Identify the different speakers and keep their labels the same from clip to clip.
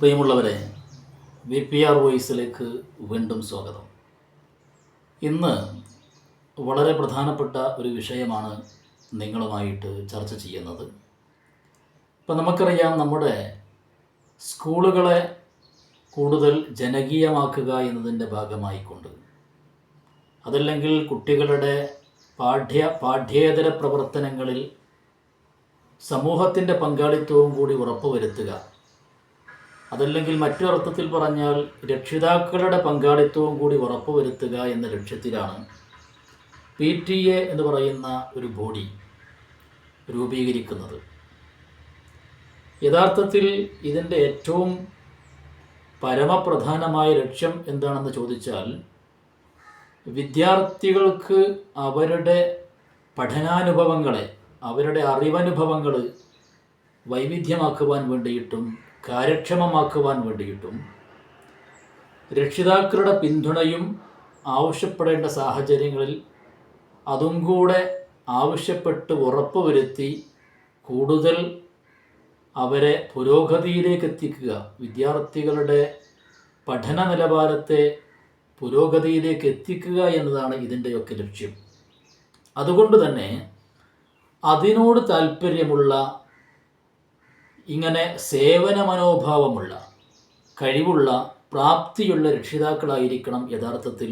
Speaker 1: പ്രിയമുള്ളവരെ V P R വോയിസിലേക്ക് വീണ്ടും സ്വാഗതം. ഇന്ന് വളരെ പ്രധാനപ്പെട്ട ഒരു വിഷയമാണ് നിങ്ങളുമായിട്ട് ചർച്ച ചെയ്യുന്നത്. ഇപ്പം നമുക്കറിയാം നമ്മുടെ സ്കൂളുകളെ കൂടുതൽ ജനകീയമാക്കുക എന്നതിന്റെ ഭാഗമായിക്കൊണ്ട്. അതല്ലെങ്കിൽ കുട്ടികളുടെ പാഠ്യ പാഠ്യേതര പ്രവർത്തനങ്ങളിൽ സമൂഹത്തിന്റെ പങ്കാളിത്തവും കൂടി ഉറപ്പുവരുത്തുക. അതല്ലെങ്കിൽ മറ്റൊരർത്ഥത്തിൽ പറഞ്ഞാൽ രക്ഷിതാക്കളുടെ പങ്കാളിത്തവും കൂടി ഉറപ്പുവരുത്തുക എന്ന ലക്ഷ്യത്തിലാണ് പി ടി എ എന്ന് പറയുന്ന ഒരു ബോഡി രൂപീകരിക്കുന്നത്. യഥാർത്ഥത്തിൽ ഇതിന്റെ ഏറ്റവും പരമപ്രധാനമായ ലക്ഷ്യം എന്താണെന്ന് ചോദിച്ചാൽ വിദ്യാർത്ഥികൾക്ക് അവരുടെ പഠനാനുഭവങ്ങളെ അവരുടെ അറിവനുഭവങ്ങൾ വൈവിധ്യമാക്കുവാൻ വേണ്ടിയിട്ടും കാര്യക്ഷമമാക്കുവാൻ വേണ്ടിയിട്ടും രക്ഷിതാക്കളുടെ പിന്തുണയും ആവശ്യപ്പെടേണ്ട സാഹചര്യങ്ങളിൽ അതും കൂടെ ആവശ്യപ്പെട്ട് ഉറപ്പുവരുത്തി കൂടുതൽ അവരെ പുരോഗതിയിലേക്ക് എത്തിക്കുക. വിദ്യാർത്ഥികളുടെ പഠന നിലവാരത്തെ പുരോഗതിയിലേക്ക് എത്തിക്കുക എന്നതാണ് ഇതിന്റെയൊക്കെ ലക്ഷ്യം. അതുകൊണ്ട് തന്നെ അതിനോട് താല്പര്യമുള്ള ഇങ്ങനെ സേവന മനോഭാവമുള്ള കഴിവുള്ള പ്രാപ്തിയുള്ള രക്ഷിതാക്കളായിരിക്കണം യഥാർത്ഥത്തിൽ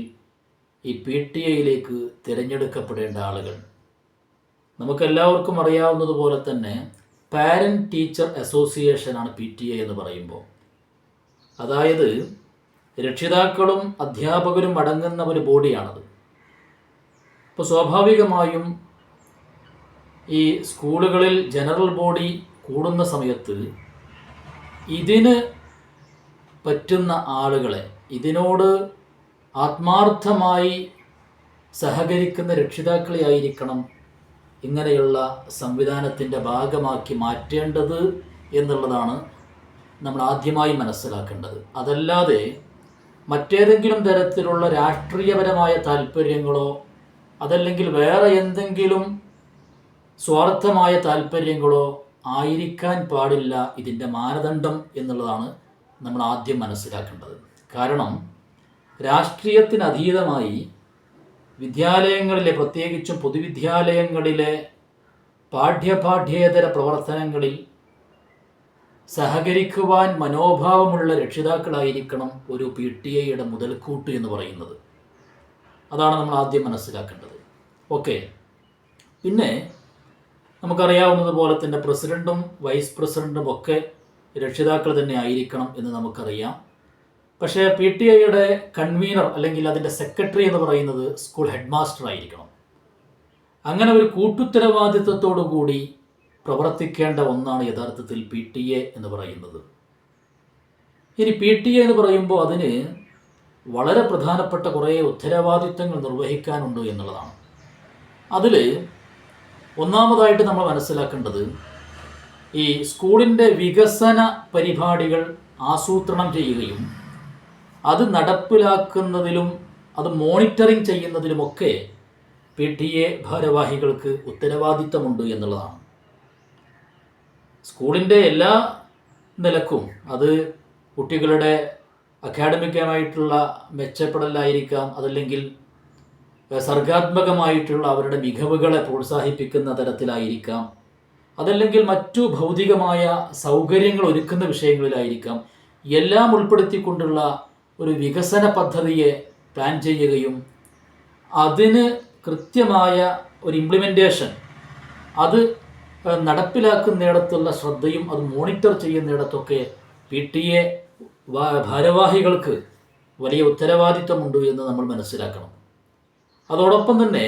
Speaker 1: ഈ പി ടി ഐയിലേക്ക് തിരഞ്ഞെടുക്കപ്പെടേണ്ട ആളുകൾ. നമുക്കെല്ലാവർക്കും അറിയാവുന്നതുപോലെ തന്നെ പാരന്റ് ടീച്ചർ അസോസിയേഷനാണ് പി ടി എ എന്ന് പറയുമ്പോൾ. അതായത് രക്ഷിതാക്കളും അധ്യാപകരും അടങ്ങുന്ന ഒരു ബോഡിയാണത്. അപ്പോൾ സ്വാഭാവികമായും ഈ സ്കൂളുകളിൽ ജനറൽ ബോഡി കൂടുന്ന സമയത്ത് ഇതിന് പറ്റുന്ന ആളുകളെ ഇതിനോട് ആത്മാർത്ഥമായി സഹകരിക്കുന്ന രക്ഷിതാക്കളെ ആയിരിക്കണം ഇങ്ങനെയുള്ള സംവിധാനത്തിന്റെ ഭാഗമാക്കി മാറ്റേണ്ടത് എന്നുള്ളതാണ് നമ്മൾ ആദ്യമായി മനസ്സിലാക്കേണ്ടത്. അതല്ലാതെ മറ്റേതെങ്കിലും തരത്തിലുള്ള രാഷ്ട്രീയപരമായ താല്പര്യങ്ങളോ അതല്ലെങ്കിൽ വേറെ എന്തെങ്കിലും സ്വാർത്ഥമായ താല്പര്യങ്ങളോ ആയിരിക്കാൻ പാടില്ല ഇതിന്റെ മാനദണ്ഡം എന്നുള്ളതാണ് നമ്മൾ ആദ്യം മനസ്സിലാക്കേണ്ടത്. കാരണം രാഷ്ട്രീയത്തിനതീതമായി വിദ്യാലയങ്ങളിലെ പ്രത്യേകിച്ചും പൊതുവിദ്യാലയങ്ങളിലെ പാഠ്യപാഠ്യേതര പ്രവർത്തനങ്ങളിൽ സഹകരിക്കുവാൻ മനോഭാവമുള്ള രക്ഷിതാക്കളായിരിക്കണം ഒരു പി ടി ഐയുടെ മുതൽക്കൂട്ട് എന്ന് പറയുന്നത്. അതാണ് നമ്മൾ ആദ്യം മനസ്സിലാക്കേണ്ടത്. ഓക്കെ. പിന്നെ നമുക്കറിയാവുന്നതുപോലെ തന്നെ പ്രസിഡന്റും വൈസ് പ്രസിഡന്റും ഒക്കെ രക്ഷിതാക്കൾ തന്നെ ആയിരിക്കണം എന്ന് നമുക്കറിയാം. പക്ഷേ പി ടി ഐയുടെ കൺവീനർ അല്ലെങ്കിൽ അതിന്റെ സെക്രട്ടറി എന്ന് പറയുന്നത് സ്കൂൾ ഹെഡ് മാസ്റ്റർ ആയിരിക്കണം. അങ്ങനെ ഒരു കൂട്ടുത്തരവാദിത്വത്തോടു കൂടി പ്രവർത്തിക്കേണ്ട ഒന്നാണ് യഥാർത്ഥത്തിൽ പി ടി എ എന്ന് പറയുന്നത്. ഇനി പി ടി എ എന്ന് പറയുമ്പോൾ അതിന് വളരെ പ്രധാനപ്പെട്ട കുറേ ഉത്തരവാദിത്തങ്ങൾ നിർവഹിക്കാനുണ്ട് എന്നുള്ളതാണ്. അതിൽ ഒന്നാമതായിട്ട് നമ്മൾ മനസ്സിലാക്കേണ്ടത് ഈ സ്കൂളിന്റെ വികസന പരിപാടികൾ ആസൂത്രണം ചെയ്യുകയും അത് നടപ്പിലാക്കുന്നതിലും അത് മോണിറ്ററിങ് ചെയ്യുന്നതിലുമൊക്കെ പി ടി എ ഭാരവാഹികൾക്ക് ഉത്തരവാദിത്തമുണ്ട് എന്നുള്ളതാണ്. സ്കൂളിന്റെ എല്ലാ നിലക്കും അത് കുട്ടികളുടെ അക്കാഡമികമായിട്ടുള്ള മെച്ചപ്പെടലായിരിക്കാം അതല്ലെങ്കിൽ സർഗാത്മകമായിട്ടുള്ള അവരുടെ മികവുകളെ പ്രോത്സാഹിപ്പിക്കുന്ന തരത്തിലായിരിക്കാം. അതല്ലെങ്കിൽ മറ്റു ഭൗതികമായ സൗകര്യങ്ങൾ ഒരുക്കുന്ന വിഷയങ്ങളിലായിരിക്കാം. എല്ലാം ഉൾപ്പെടുത്തിക്കൊണ്ടുള്ള ഒരു വികസന പദ്ധതിയെ പ്ലാൻ ചെയ്യുകയും അതിന് കൃത്യമായ ഒരു ഇംപ്ലിമെന്റേഷൻ അത് നടപ്പിലാക്കുന്നിടത്തുള്ള ശ്രദ്ധയും അത് മോണിറ്റർ ചെയ്യുന്നിടത്തൊക്കെ പി ടി എ ഭാരവാഹികൾക്ക് വലിയ ഉത്തരവാദിത്വമുണ്ട് എന്ന് നമ്മൾ മനസ്സിലാക്കണം. അതോടൊപ്പം തന്നെ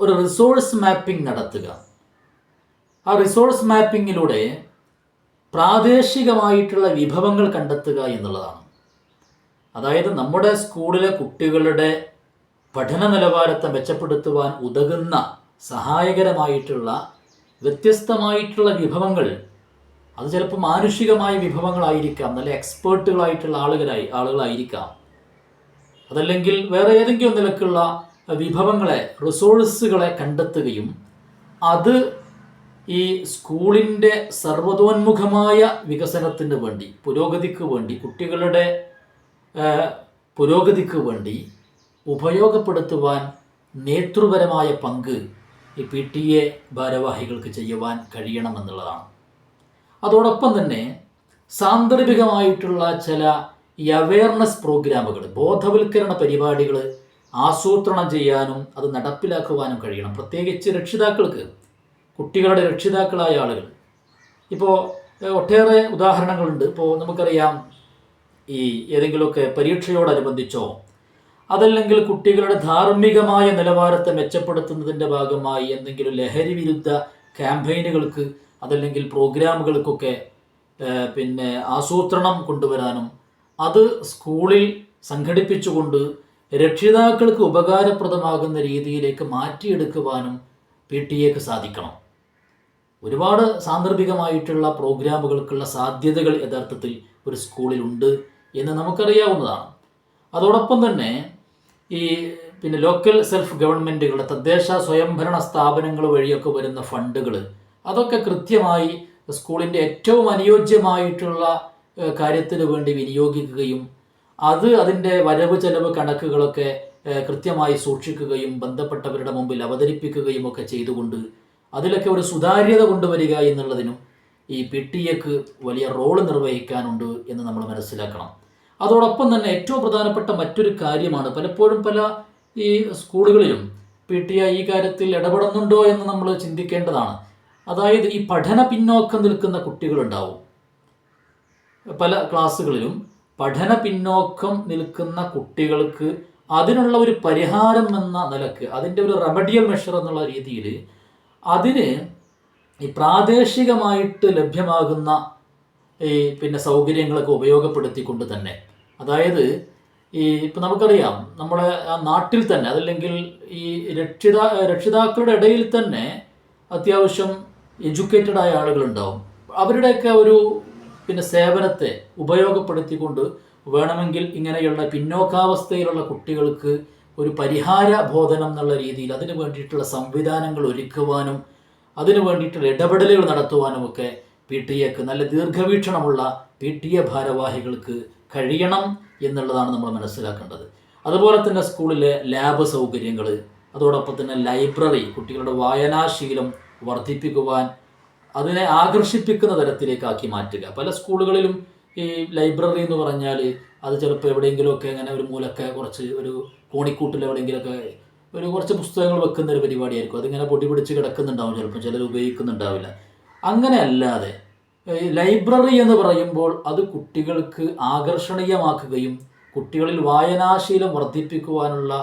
Speaker 1: ഒരു റിസോഴ്സ് മാപ്പിംഗ് നടത്തുക. ആ റിസോഴ്സ് മാപ്പിങ്ങിലൂടെ പ്രാദേശികമായിട്ടുള്ള വിഭവങ്ങൾ കണ്ടെത്തുക എന്നുള്ളതാണ്. അതായത് നമ്മുടെ സ്കൂളിലെ കുട്ടികളുടെ പഠന നിലവാരത്തെ മെച്ചപ്പെടുത്തുവാൻ ഉതകുന്ന സഹായകരമായിട്ടുള്ള വ്യത്യസ്തമായിട്ടുള്ള വിഭവങ്ങൾ അത് ചിലപ്പോൾ മാനുഷികമായ വിഭവങ്ങളായിരിക്കാം നല്ല എക്സ്പേർട്ടുകളായിട്ടുള്ള ആളുകളായി ആളുകളായിരിക്കാം. അതല്ലെങ്കിൽ വേറെ ഏതെങ്കിലും നിലക്കുള്ള വിഭവങ്ങളെ റിസോഴ്സുകളെ കണ്ടെത്തുകയും അത് ഈ സ്കൂളിന്റെ സർവതോന്മുഖമായ വികസനത്തിന് വേണ്ടി പുരോഗതിക്ക് വേണ്ടി കുട്ടികളുടെ പുരോഗതിക്ക് വേണ്ടി ഉപയോഗപ്പെടുത്തുവാൻ നേതൃപരമായ പങ്ക് ഈ പി ടി എ ഭാരവാഹികൾക്ക് ചെയ്യുവാൻ കഴിയണമെന്നുള്ളതാണ്. അതോടൊപ്പം തന്നെ സാന്ദർഭികമായിട്ടുള്ള ചില ഈ അവയർനെസ് പ്രോഗ്രാമുകൾ ബോധവൽക്കരണ പരിപാടികൾ ആസൂത്രണം ചെയ്യാനും അത് നടപ്പിലാക്കുവാനും കഴിയണം. പ്രത്യേകിച്ച് രക്ഷിതാക്കൾക്ക് കുട്ടികളുടെ രക്ഷിതാക്കളായ ആളുകൾ. ഇപ്പോൾ ഒട്ടേറെ ഉദാഹരണങ്ങളുണ്ട്. ഇപ്പോൾ നമുക്കറിയാം ഈ ഏതെങ്കിലുമൊക്കെ പരീക്ഷയോടനുബന്ധിച്ചോ അതല്ലെങ്കിൽ കുട്ടികളുടെ ധാർമ്മികമായ നിലവാരത്തെ മെച്ചപ്പെടുത്തുന്നതിന്റെ ഭാഗമായി എന്തെങ്കിലും ലഹരി വിരുദ്ധ ക്യാമ്പയിനുകൾക്ക് അതല്ലെങ്കിൽ പ്രോഗ്രാമുകൾക്കൊക്കെ പിന്നെ ആസൂത്രണം കൊണ്ടുവരാനും അത് സ്കൂളിൽ സംഘടിപ്പിച്ചുകൊണ്ട് രക്ഷിതാക്കൾക്ക് ഉപകാരപ്രദമാകുന്ന രീതിയിലേക്ക് മാറ്റിയെടുക്കുവാനും പി ടി എക്ക് സാധിക്കണം. ഒരുപാട് സാന്ദർഭികമായിട്ടുള്ള പ്രോഗ്രാമുകൾക്കുള്ള സാധ്യതകൾ യഥാർത്ഥത്തിൽ ഒരു സ്കൂളിലുണ്ട് എന്ന് നമുക്കറിയാവുന്നതാണ്. അതോടൊപ്പം തന്നെ ഈ പിന്നെ ലോക്കൽ സെൽഫ് ഗവൺമെന്റുകളുടെ തദ്ദേശ സ്വയംഭരണ സ്ഥാപനങ്ങൾ വഴിയൊക്കെ വരുന്ന ഫണ്ടുകൾ അതൊക്കെ കൃത്യമായി സ്കൂളിന്റെ ഏറ്റവും അനുയോജ്യമായിട്ടുള്ള കാര്യത്തിന് വേണ്ടി വിനിയോഗിക്കുകയും അത് അതിന്റെ വരവ് ചെലവ് കണക്കുകളൊക്കെ കൃത്യമായി സൂക്ഷിക്കുകയും ബന്ധപ്പെട്ടവരുടെ മുമ്പിൽ അവതരിപ്പിക്കുകയും ഒക്കെ ചെയ്തുകൊണ്ട് അതിലൊക്കെ ഒരു സുതാര്യത കൊണ്ടുവരിക എന്നുള്ളതിനും ഈ പി ടി എക്ക് വലിയ റോൾ നിർവഹിക്കാനുണ്ട് എന്ന് നമ്മൾ മനസ്സിലാക്കണം. അതോടൊപ്പം തന്നെ ഏറ്റവും പ്രധാനപ്പെട്ട മറ്റൊരു കാര്യമാണ് പലപ്പോഴും പല ഈ സ്കൂളുകളിലും പി ടി എ ഈ കാര്യത്തിൽ ഇടപെടുന്നുണ്ടോ എന്ന് നമ്മൾ ചിന്തിക്കേണ്ടതാണ്. അതായത് ഈ പഠന പിന്നോക്കം നിൽക്കുന്ന കുട്ടികളുണ്ടാവും. പല ക്ലാസ്സുകളിലും പഠന പിന്നോക്കം നിൽക്കുന്ന കുട്ടികൾക്ക് അതിനുള്ള ഒരു പരിഹാരം എന്ന നിലയ്ക്ക് അതിന്റെ ഒരു റെമഡിയൽ മെഷർ എന്നുള്ള രീതിയിൽ അതിന് ഈ പ്രാദേശികമായിട്ട് ലഭ്യമാകുന്ന ഈ പിന്നെ സൗകര്യങ്ങളൊക്കെ ഉപയോഗപ്പെടുത്തിക്കൊണ്ട് തന്നെ. അതായത് ഈ ഇപ്പം നമുക്കറിയാം നമ്മുടെ നാട്ടിൽ തന്നെ അതല്ലെങ്കിൽ ഈ രക്ഷിതാ രക്ഷിതാക്കളുടെ ഇടയിൽ തന്നെ അത്യാവശ്യം എഡ്യൂക്കേറ്റഡ് ആയ ആളുകളുണ്ടാവും. അവരുടെയൊക്കെ ഒരു പിന്നെ സേവനത്തെ ഉപയോഗപ്പെടുത്തിക്കൊണ്ട് വേണമെങ്കിൽ ഇങ്ങനെയുള്ള പിന്നോക്കാവസ്ഥയിലുള്ള കുട്ടികൾക്ക് ഒരു പരിഹാര ബോധനം എന്നുള്ള രീതിയിൽ അതിനു വേണ്ടിയിട്ടുള്ള സംവിധാനങ്ങൾ ഒരുക്കുവാനും അതിനു വേണ്ടിയിട്ടുള്ള ഇടപെടലുകൾ നടത്തുവാനും ഒക്കെ പി ടി എക്ക് നല്ല ദീർഘവീക്ഷണമുള്ള പി ടി എ ഭാരവാഹികൾക്ക് കഴിയണം എന്നുള്ളതാണ് നമ്മൾ മനസ്സിലാക്കേണ്ടത്. അതുപോലെ തന്നെ സ്കൂളിലെ ലാബ് സൗകര്യങ്ങൾ അതോടൊപ്പം തന്നെ ലൈബ്രറി കുട്ടികളുടെ വായനാശീലം വർദ്ധിപ്പിക്കുവാൻ അതിനെ ആകർഷിപ്പിക്കുന്ന തരത്തിലേക്കാക്കി മാറ്റുക. പല സ്കൂളുകളിലും ഈ ലൈബ്രറി എന്ന് പറഞ്ഞാൽ അത് ചിലപ്പോൾ എവിടെയെങ്കിലുമൊക്കെ അങ്ങനെ ഒരു മൂലക്കെ കുറച്ച് ഒരു കോണിക്കൂട്ടിൽ എവിടെയെങ്കിലുമൊക്കെ ഒരു കുറച്ച് പുസ്തകങ്ങൾ വെക്കുന്ന ഒരു പരിപാടിയായിരിക്കും. അതിങ്ങനെ പൊടി പിടിച്ച് കിടക്കുന്നുണ്ടാവും ചിലപ്പോൾ ചിലർ ഉപയോഗിക്കുന്നുണ്ടാവില്ല. അങ്ങനെ അല്ലാതെ ലൈബ്രറി എന്ന് പറയുമ്പോൾ അത് കുട്ടികൾക്ക് ആകർഷണീയമാക്കുകയും കുട്ടികളിൽ വായനാശീലം വർദ്ധിപ്പിക്കുവാനുള്ള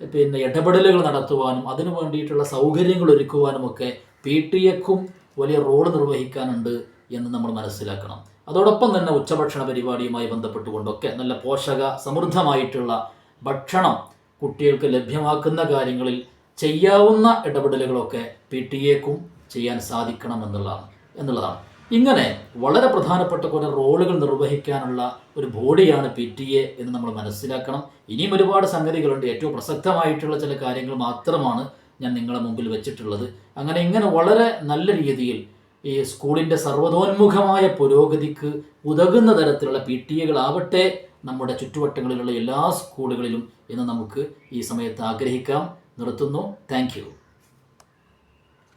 Speaker 1: പിന്നെ ഇടപെടലുകൾ നടത്തുവാനും അതിനു വേണ്ടിയിട്ടുള്ള സൗകര്യങ്ങൾ ഒരുക്കുവാനും ഒക്കെ പി ടി എക്കും വലിയ റോൾ നിർവഹിക്കാനുണ്ട് എന്ന് നമ്മൾ മനസ്സിലാക്കണം. അതോടൊപ്പം തന്നെ ഉച്ചഭക്ഷണ പരിപാടിയുമായി ബന്ധപ്പെട്ടുകൊണ്ടൊക്കെ നല്ല പോഷക സമൃദ്ധമായിട്ടുള്ള ഭക്ഷണം കുട്ടികൾക്ക് ലഭ്യമാക്കുന്ന കാര്യങ്ങളിൽ ചെയ്യാവുന്ന ഇടപെടലുകളൊക്കെ പി ടി എക്കും ചെയ്യാൻ സാധിക്കണം എന്നുള്ളതാണ് എന്നുള്ളതാണ്. ഇങ്ങനെ വളരെ പ്രധാനപ്പെട്ട കുറേ റോളുകൾ നിർവഹിക്കാനുള്ള ഒരു ബോഡിയാണ് പി ടി എ എന്ന് നമ്മൾ മനസ്സിലാക്കണം. ഇനിയും ഒരുപാട് സംഗതികളുണ്ട്. ഏറ്റവും പ്രസക്തമായിട്ടുള്ള ചില കാര്യങ്ങൾ മാത്രമാണ് ഞാൻ നിങ്ങളെ മുമ്പിൽ വെച്ചിട്ടുള്ളത്. അങ്ങനെ ഇങ്ങനെ വളരെ നല്ല രീതിയിൽ ഈ സ്കൂളിന്റെ സർവതോന്മുഖമായ പുരോഗതിക്ക് ഉതകുന്ന തരത്തിലുള്ള പി ടി എകളാവട്ടെ നമ്മുടെ ചുറ്റുവട്ടങ്ങളിലുള്ള എല്ലാ സ്കൂളുകളിലും എന്ന് നമുക്ക് ഈ സമയത്ത് ആഗ്രഹിക്കാം. നിർത്തുന്നു. താങ്ക്